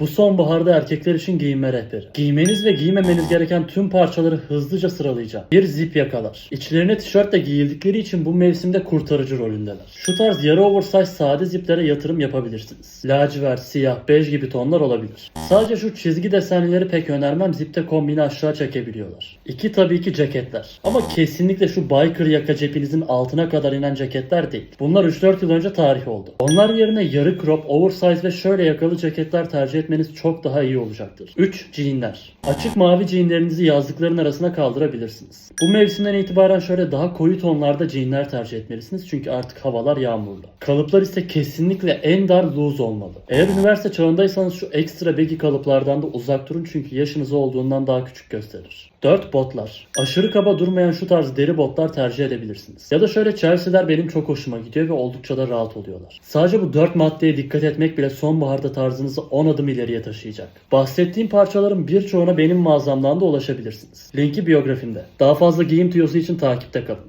Bu sonbaharda erkekler için giyinme rehberi. Giymeniz ve giymemeniz gereken tüm parçaları hızlıca sıralayacağım. Bir zip yakalar. İçlerine tişörtle giyildikleri için bu mevsimde kurtarıcı rolündeler. Şu tarz yarı oversize sade ziplere yatırım yapabilirsiniz. Lacivert, siyah, bej gibi tonlar olabilir. Sadece şu çizgi desenlileri pek önermem zipte kombini aşağı çekebiliyorlar. İki tabii ki ceketler. Ama kesinlikle şu biker yaka cepinizin altına kadar inen ceketler değil. Bunlar 3-4 yıl önce tarih oldu. Onlar yerine yarı crop, oversize ve şöyle yakalı ceketler tercih etmeniz çok daha iyi olacaktır. 3. Jeanler. Açık mavi jeanlerinizi yazlıkların arasına kaldırabilirsiniz. Bu mevsimden itibaren şöyle daha koyu tonlarda jeanler tercih etmelisiniz çünkü artık havalar yağmurlu. Kalıplar ise kesinlikle en dar loose olmalı. Eğer üniversite çağındaysanız şu ekstra baggy kalıplardan da uzak durun çünkü yaşınız olduğundan daha küçük gösterir. 4 botlar. Aşırı kaba durmayan şu tarz deri botlar tercih edebilirsiniz. Ya da şöyle Chelsea'ler benim çok hoşuma gidiyor ve oldukça da rahat oluyorlar. Sadece bu 4 maddeye dikkat etmek bile sonbaharda tarzınızı 10 adım ileriye taşıyacak. Bahsettiğim parçaların birçoğuna benim mağazamdan da ulaşabilirsiniz. Linki biyografimde. Daha fazla giyim tüyosu için takipte kalın.